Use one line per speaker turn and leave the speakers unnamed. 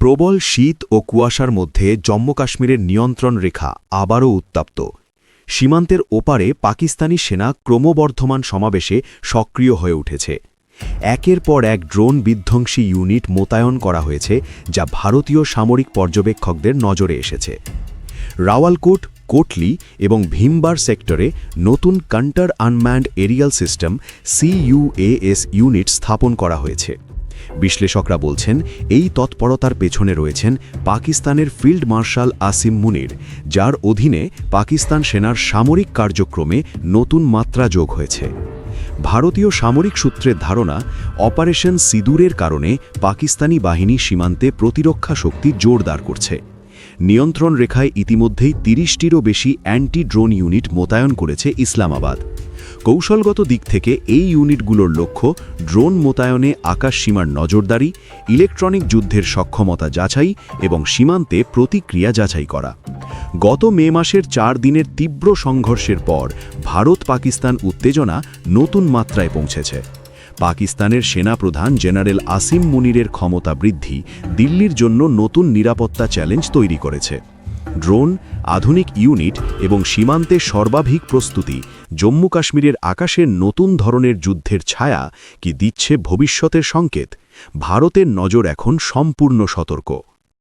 প্রবল শীত ও কুয়াশার মধ্যে জম্মু কাশ্মীরের নিয়ন্ত্রণ রেখা আবারও উত্তাপ্ত। সীমান্তের ওপারে পাকিস্তানি সেনা ক্রমবর্ধমান সমাবেশে সক্রিয় হয়ে উঠেছে। একের পর এক ড্রোন বিধ্বংসী ইউনিট মোতায়েন করা হয়েছে, যা ভারতীয় সামরিক পর্যবেক্ষকদের নজরে এসেছে। রাওয়ালকোট, কোটলি এবং ভীমবার সেক্টরে নতুন counter unmanned aerial system, CUAS unit স্থাপন করা হয়েছে। বিশ্লেষকরা বলছেন, এই তৎপরতার পেছনে রয়েছেন পাকিস্তানের ফিল্ড মার্শাল আসিম মুনির, যার অধীনে পাকিস্তান সেনার সামরিক কার্যক্রমে নতুন মাত্রা যোগ হয়েছে। ভারতীয় সামরিক সূত্রের ধারণা, অপারেশন সিদুরের কারণে পাকিস্তানি বাহিনী সীমান্তে প্রতিরক্ষা শক্তি জোরদার করছে। নিয়ন্ত্রণ রেখায় ইতিমধ্যেই তিরিশটিরও বেশি অ্যান্টি ড্রোন ইউনিট মোতায়েন করেছে ইসলামাবাদ। কৌশলগত দিক থেকে এই ইউনিটগুলোর লক্ষ্য ড্রোন মোতায়নে আকাশ সীমার নজরদারি, ইলেকট্রনিক যুদ্ধের সক্ষমতা যাচাই এবং সীমান্তে প্রতিক্রিয়া যাচাই করা। গত মে মাসের চার দিনের তীব্র সংঘর্ষের পর ভারত পাকিস্তান উত্তেজনা নতুন মাত্রায় পৌঁছেছে। পাকিস্তানের সেনাপ্রধান জেনারেল আসিম মুনিরের ক্ষমতা বৃদ্ধি দিল্লির জন্য নতুন নিরাপত্তা চ্যালেঞ্জ তৈরি করেছে। ড্রোন, আধুনিক ইউনিট এবং সীমান্তে সর্বাধিক প্রস্তুতি জম্মু কাশ্মীরের আকাশের নতুন ধরনের যুদ্ধের ছায়া কি দিচ্ছে ভবিষ্যতের সংকেত? ভারতের নজর এখন সম্পূর্ণ সতর্ক।